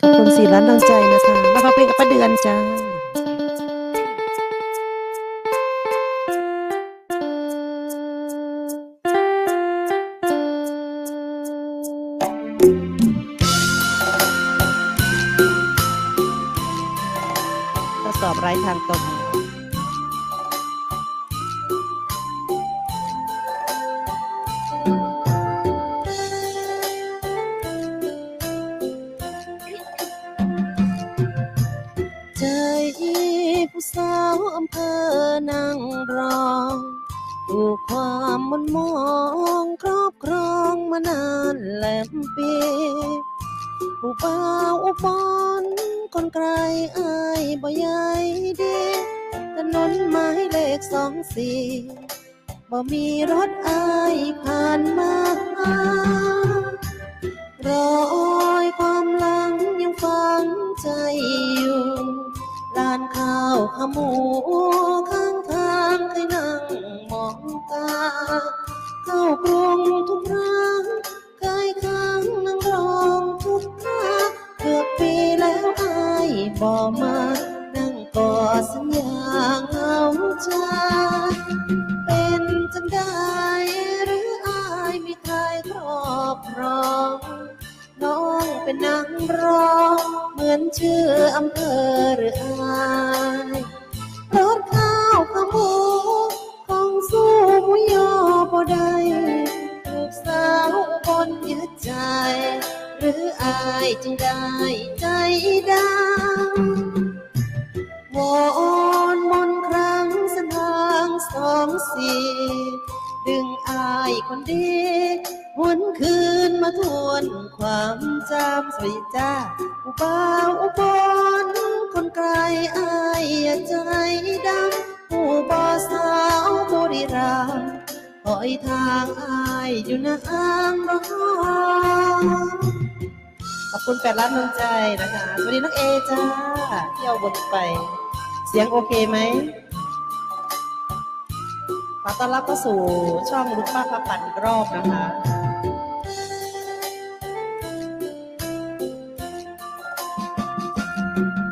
ขอบคุณสีร้านดวงใจนะคะมาฟังเพลงกับป้าเดือนจ้าานแหลมปีผู้บ่าวอุบลคนไกลอายบ่ใหญ่ดีถนนไม้เลขสองสี่บ่มีรถอายผ่านมารอยความหลังยังฝังใจอยู่ลานข้าวขมูข้างทางเคยนั่งมองตา เข้ากรุงทุกครั้ง บ่มานั่งกอดสัญญาเหงาใจเป็นจังได้หรืออายมีใครครอบครองน้องเป็นนางร้องเหมือนชื่ออำเภอหรืออายรถข้าวขาหมูของสู้หมูยอบ่ได้ถูกสาวบนยึดใจ หรืออายจึงได้ใจดำวอนมนครั้งสนทางสองสีดึงอายคนดีหวนคืนมาทวนความจำสวัสดีจ้าอุบาวอุบลคนไกลอายอย่าใจดำผู้บ่สาวบุรีรัมย์คอยทางอายอยู่นางรอง ขอบคุณแปดล้านดวงใจนะคะสวัสดีน้องเอจ้าเที่ยวบนไป เสียงโอเคไหมขอต้อนรับเข้าสู่ช่องลุกป้าพาปั่นรอบนะคะ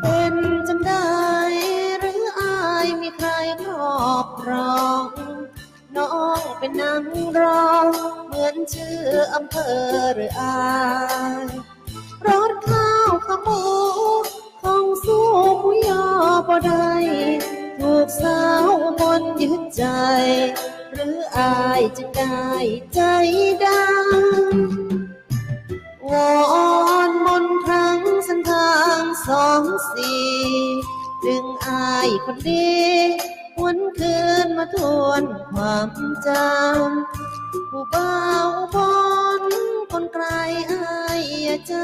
เป็นจังได้หรืออายมีใครครอบครองน้องเป็นนางรอง เหมือนชื่ออำเภอหรืออาย รถข้าวขาหมูของสู้หมูยอบ่ได้ถูกสาวบนยึดใจ หรืออายจะได้ใจดำวอนมนครั้งส้นทางสองสี่ดึงอายคนดีหวนคืนมาทวนความจำผู้บ่าบน คนไกลอายอย่าใจ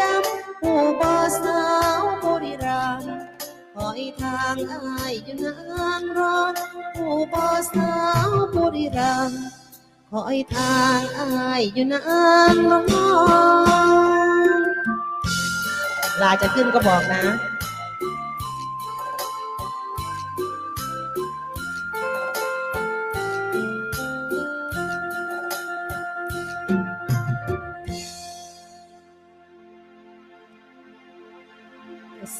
ดำผู้บ่สาวบรีรัมคอยทางอายอยู่นางรอนผู้บ่สาวบรีรัมคอยทางอายอยู่นางรอนลาจะขึ้นก็บอกนะ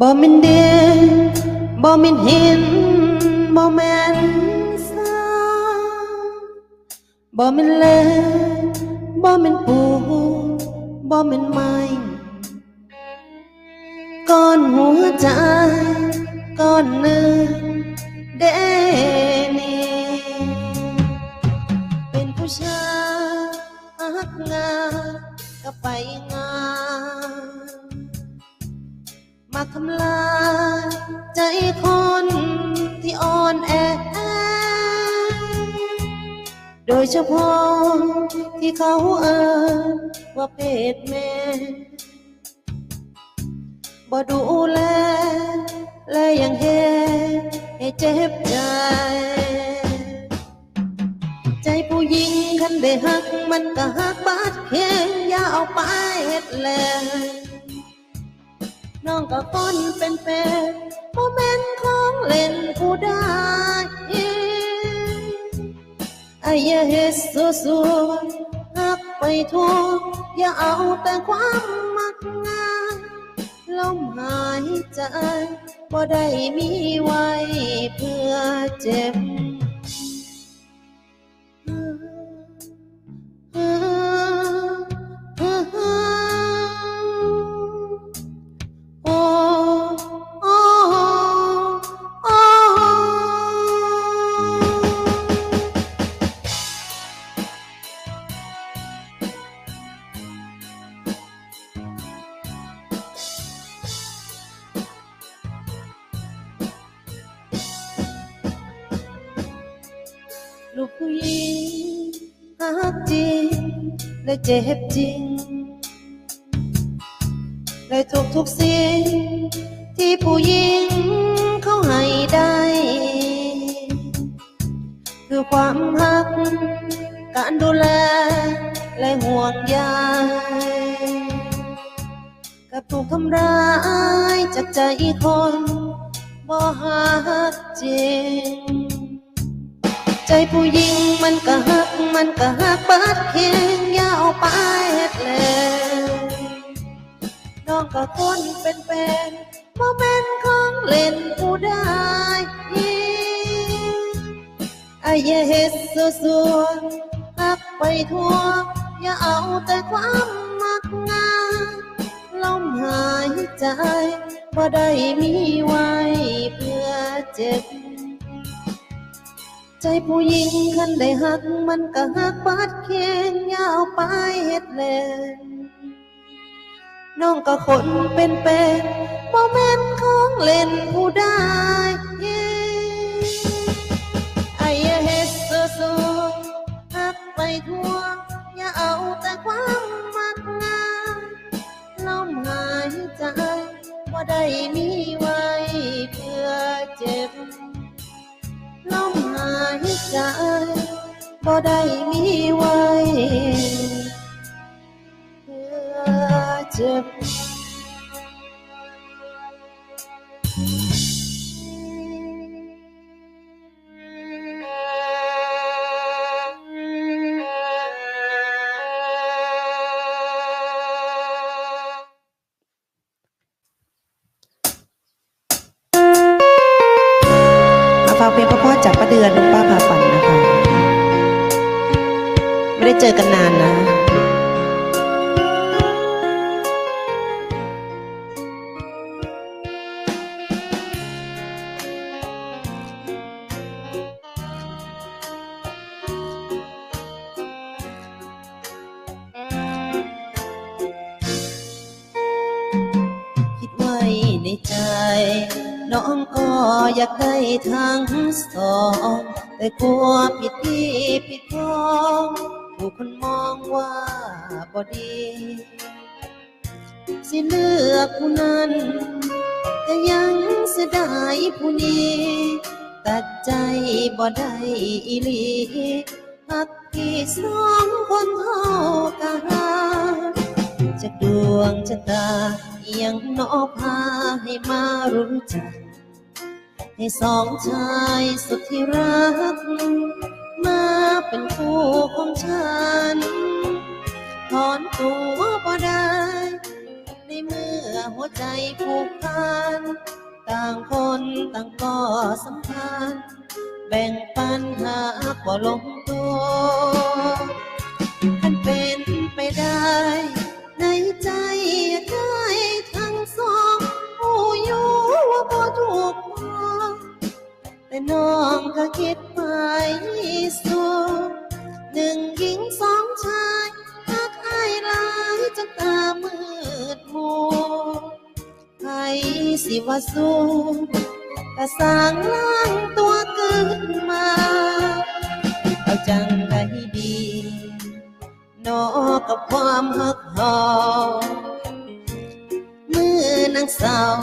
บ่แม่นเดบ่แม่นเห็นบ่แม่นสาบ่แม่นแลบ่แม่นปูบ่แม่นไม้ก้อนหัวใจก้อนหนึ่งเดนีเป็นผู้ชายฮักงานก็ไป ทำลายใจคนที่อ่อนแอ โดยเฉพาะที่เขาเอ่ยว่าเพศแม่บ่ดูแล และยังเฮ็ดให้เจ็บใจ ใจผู้หญิงคันได้หักมันก็หักบาดแข็งอย่าเอาไปเฮ็ดแล น้องก็คนเป็นเป็ดบ่แม่นของเล่นผู้ใดไอ้อย่าเฮ็ดสัวๆหักไปทั่วอย่าเอาแต่ความมักง่ายลมหายใจบ่ได้มีไว้เพื่อเจ็บ และเจ็บจริง และทุกทุกสิ่งที่ผู้หญิงเขาให้ได้ คือความหัก การดูแล และห่วงใยกับถูกทำร้ายจากใจคนบ่หักจริง ใจผู้หญิงมันก็หักมันก็หักเบิดเคียงยาเอาไปเฮ็ดแล้วน้องก็คนเป็นเป็นบ่แม่นของเล่นผู้ใดไอ้อย่าเฮ็ดสัวๆหักไปทั่ว อย่าเอาแต่ความมักง่ายลมหายใจบ่ได้มีไว้เพื่อเจ็บ ใจผู้หญิงคันได้หักมันก็หักปัดเคียงยาวไปเฮ็ดแลนน้องก็คนเป็นเป็นบ่แม่นของเล่นผู้ได เดือนลุงป้าพาฝันนะคะ ไม่ได้เจอกันนานนะ แต่กลัวผิดที่ผิดพ้องถูกคนมองว่าบ่ดี สิเลือกผู้นั้นแต่ยังเสียดายผู้นี้ตัดใจบ่ได้อีหลีหักที่สองคนเท่ากันจากดวงชะตาเอียงนอพาให้มารู้จัก ให้สองชายสุดที่รัก มาเป็นคู่ของฉัน ถอนตัวบ่ได้ ในเมื่อหัวใจผูกพัน ต่างคนต่างก็สำคัญแบ่งปันหากบ่าลงตัวมันเป็นไปได้ ในใจ น้องก็คิดไปสู่หนึ่งหญิงสองชายหักอายหลายจนตามืดมัวใครสิว่าสู้ก็สร้างล่างตัวเกินมา เอาจังได้ดีนอกับความหักหอมเมื่อนางสาว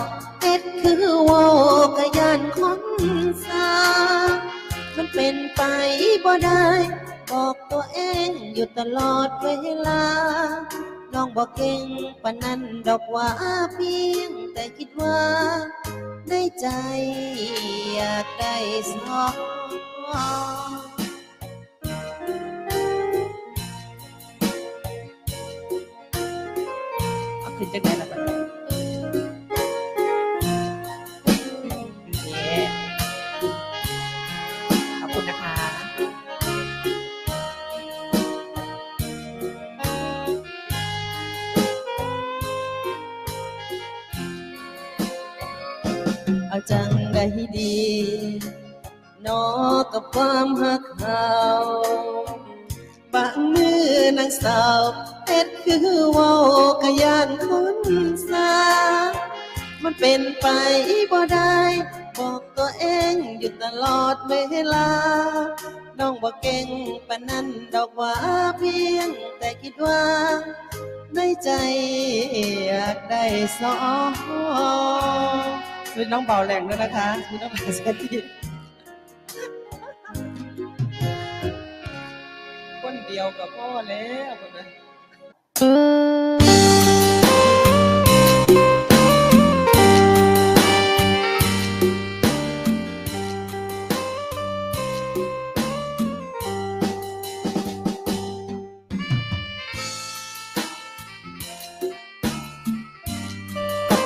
เอ็ดคือโวกย บ่ได้ บอกตัวเองอยู่ตลอดเวลา น้องบอกเก่งปานนั้นดอกว่าเพียงแต่คิดว่า ในใจอยากได้สองเอาขึ้นจังไหนล่ะ มันเป็นไปบ่ได้ บอกตัวเองอยู่ตลอดเวลา น้องบอกเก่งปานนั้นดอกว่าเพียง แต่คิดว่า ในใจอยากได้สองคือน้องเบาแรงด้วยนะคะคือน้องเบาสติคนเดียวกับพ่อแล้วคนนั้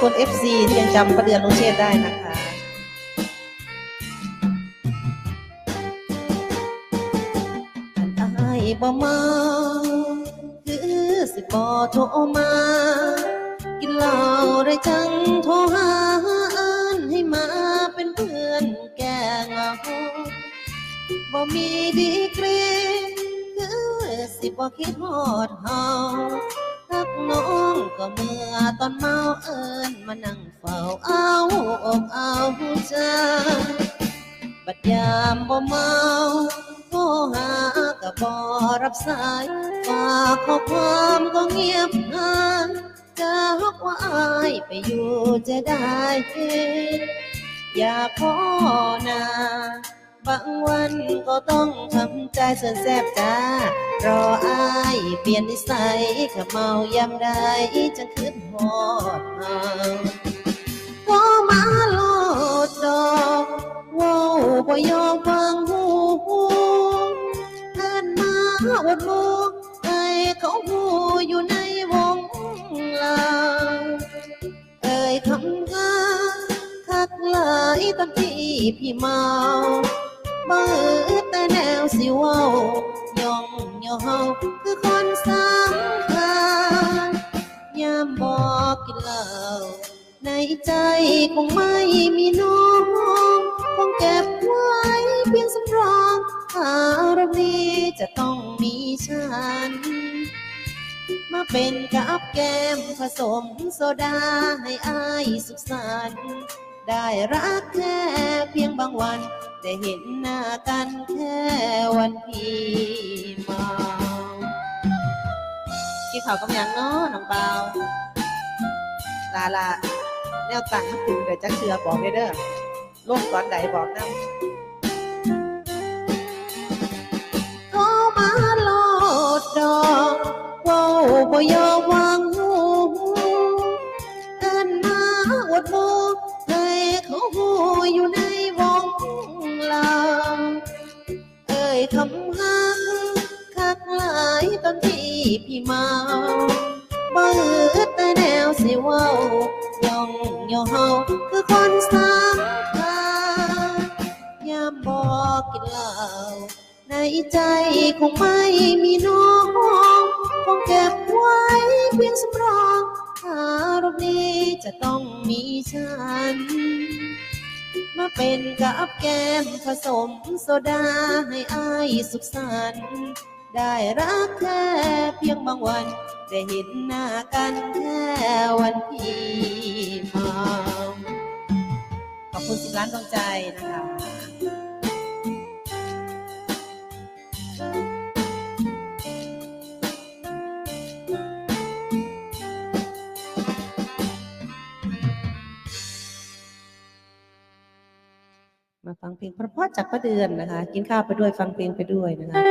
คุณ FC ที่ยังจำประเดือนลุงเชษฐ์ได้นะคะอันอายบ่มาคือสิบ่โทรมา กินเหล้าได้จังโทรหาอันให้มาเป็นเพื่อนแก้เหงาบ่มีดีกรีคือสิบ่คิดฮอดเฮา ก็เมื่อตอนเมาเอิญมานั่งเฝ้าเอาอกเอาใจบัดยามบ่เมาโทรหาก็บ่รับสายฝากข้อความก็เงียบหายจะฮอกว่าอายไปอยู่จะได้ อยากขอหนา บางวันก็ต้องทำใจส่วนแสบจ้ารออายเปลี่ยนนิสัยขับเมายามใดจะขึ้นหอดหาก็มาโลดดอกว้าวบ่ยอมฟังหูเอินมาอดมูให้เขาหูอยู่ในวงลาเอ่ยคำว่าคักหลายตอนที่พี่เมา เบิดแต่แนวสิเว้าย่องย่อเฮาคือคนสำคัญยามบอกกินเหล้าในใจคงไม่มีน้องคงเก็บไว้เพียงสำรองอารมณ์นี้จะต้องมีฉัน มาเป็นกับแก้มผสมโซดาให้อายสุขสันต์ได้รักแค่เพียงบางวัน ได้เห็นหน้ากันแค่วันพี่มากินข้าวกับหยังเนาะน้องเบาลาลาแนวตังมันถึงเดี๋ยวจะเชื่อบอกได้เด้อลงตอนใดบอกนะโทรมาโลดดอกเว้าบ่ยอมวางหูเอิ้นมาอวดหมูให้เขาหูอยู่ใน คำหักคักหลายตอนที่พี่เมาบ่อึดแต่แนวสิเว้าย่องย่อเฮาคือคนสำคัญยามบอกกินเหล้าในใจคงไม่มีน้องคงเก็บไว้เพียงสำรองอารมณ์นี้จะต้องมีฉัน มาเป็นกับแก้มผสมโซดาให้อายสุขสันต์ได้รักแค่เพียงบางวัน ได้เห็นหน้ากันแค่วันพี่มาขอบคุณสิบล้านดวงใจนะคะ ฟังเพลงเพราะๆจากประเดือนนะคะ กินข้าวไปด้วยฟังเพลงไปด้วยนะคะ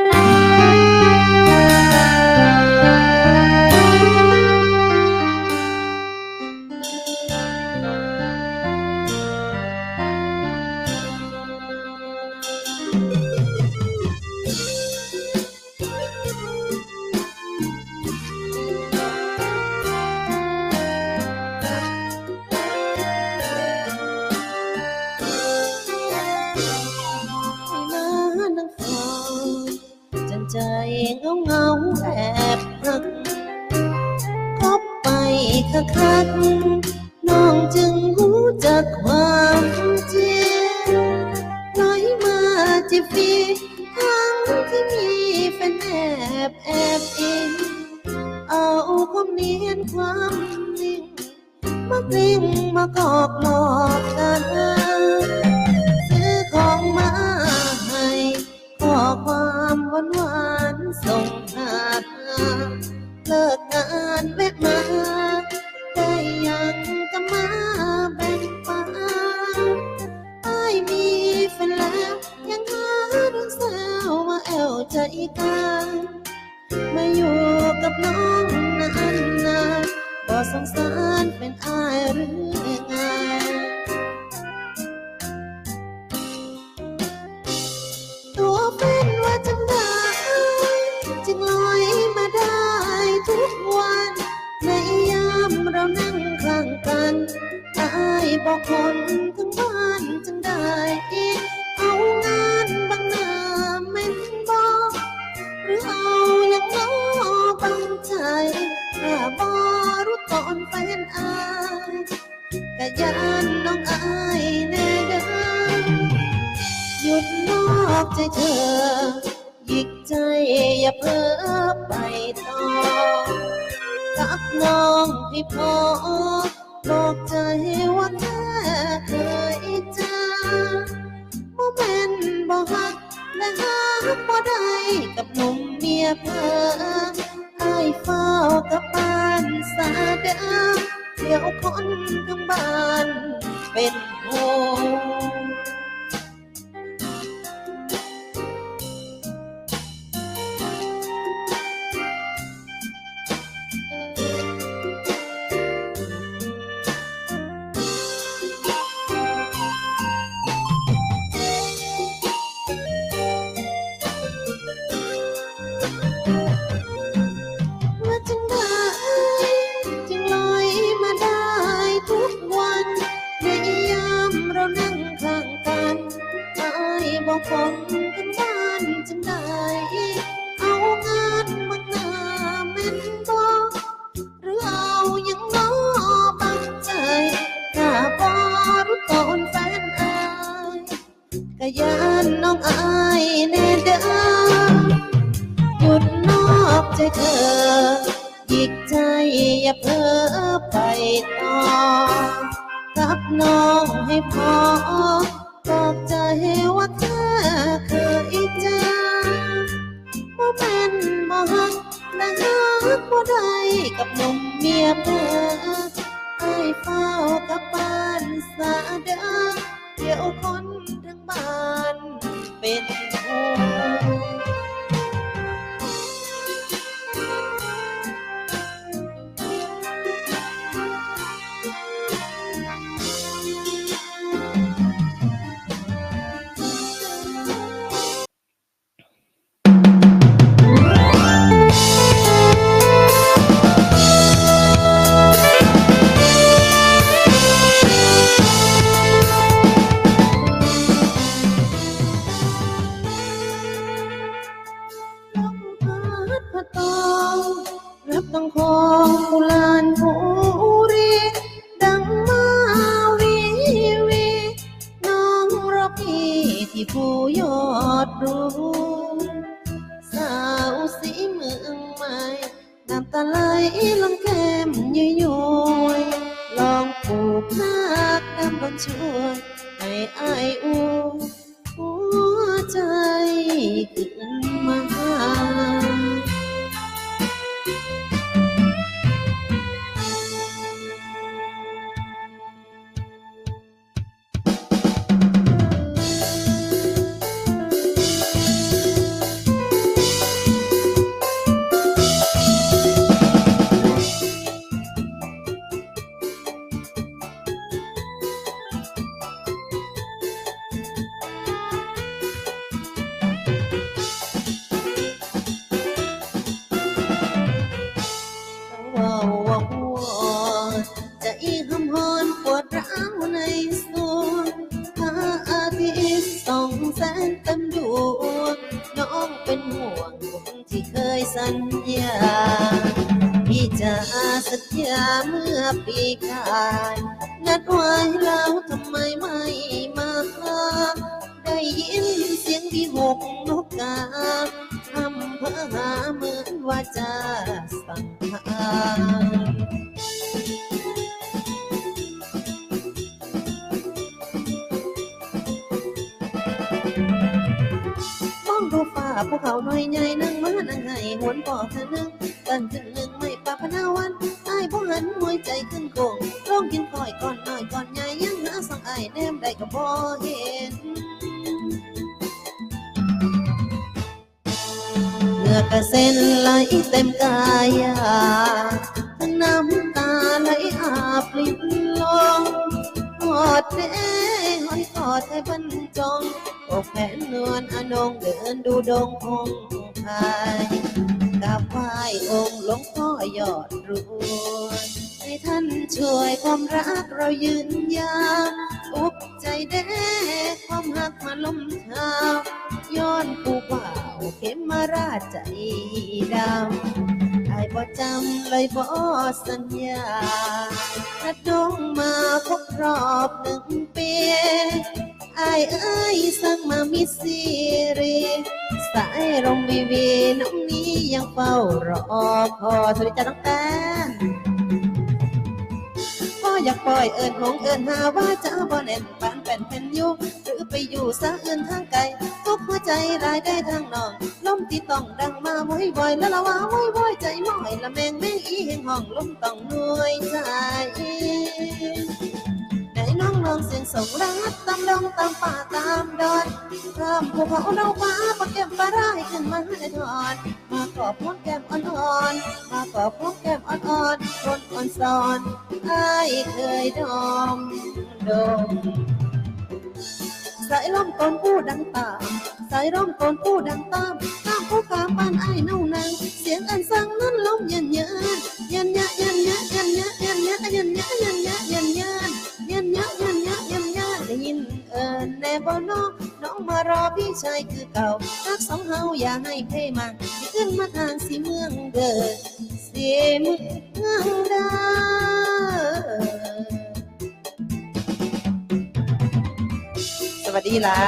เอาอย่างน้อบังใจถ้าบอรู้ตอนแฟนอายกะยันน้องอายแน่เด้อหยุดนอกใจเธอหยิกใจอย่าเพ้อไปต่อกับน้องให้พอบอกใจว่าแค่เคยเจอบ่แม่นบ่ฮักและฮักบ่ ได้กับหนุ่มเมียเพอไอ้เฝ้ากับบ้านสาเดิมเดี๋ยวคนทั้งบ้านเป็นห่ ใจเธอหยิกใจอย่าเพ้อไปต่อกับน้องให้พอบอกใจว่าเธอเคยเจอบ่แม่นบ่ฮักและฮักบ่ได้กับหนุ่มเมียเพ้อให้เฝ้ากับบ้านสาเด้อเดี๋ยวคนทั้งบ้านเป็นห่วง ใจกิน ส่องแสงเต็มดวงน้องเป็นห่วงที่เคยสัญญา พี่จะสัญญาเมื่อปีกายนัดไว้แล้วทำไมไม่มาได้ยินเสียงที่หกนกกาทำเพื่อหาเหมือนว่าจะสั่งหา ดูฟ้เขาน้อยใหญ่นั่งมานั่งให้หวนปอเธอนึงกันขึ้นหนึ่งไม่ปาพนาวันไอ้ายบ่หันหัวใจขึ้นโกงร้องกินคอยก่อนหน้อยก่อนใหญ่ยังหาสองไอ้แนมได้ก็บ่เห็นเหงื่อกระเซ็นไหลเต็มกายทั้งน้ำตาไหลอาบลินลงกอดเด้หอยกอดให้บรรจง อกแขนนวลอนงเดินดูดงพงไทยกับไหว้องค์หลวงพ่อยอดรวยให้ท่านช่วยความรักเรายืนยาวอุกใจเด้ความหักมาล้มเท้าย้อนผู้เป่าเข็มมาราชใจดำไอ้บ่จำเลยบ่สัญญานัดงมาครบรอบหนึ่งปีไอ้เอ้ย มามิสซีรีสายลมวีวีน้องนี้ยังเฝ้ารอคอยสวัสดีจ้าน้องแตนก็ออยากปล่อยเอิญหงเอิญหาว่าจะบ่แน่นปานเป็นเป็นอยู่หรือไปอยู่ซะอื่นทางไกลทุกหัวใจรายได้ทางนองลมที่ต้องดังมาบ่อยบ่อยแล้วละว่าบ่อยบ่อยใจม้อยละแมงแมงอีแห่งห้องลมต้องหน่วยใจ ได้น้องลองเสียงสงรักตามดงตามป่าตามดอนข้ามภูเขาเราฟ้าปะเก็บปลาได้ขึ้นมาให้ทอนมากอบพวกแก้มอ่อนๆมากอบพวกแก้มอ่อนๆคนอ่อนสอนไอ้เคยดอมดมสายลมตนผู้ดังตามสายลมตนผู้ดังตามตามผู้กาปานไอ้ายเน่านังเสียง พี่ชายคือเก่ารักสองเฮาอย่าให้เพมาขึ้นมาทางสีเมืองเดินสีเมืองดาสวัสดีละ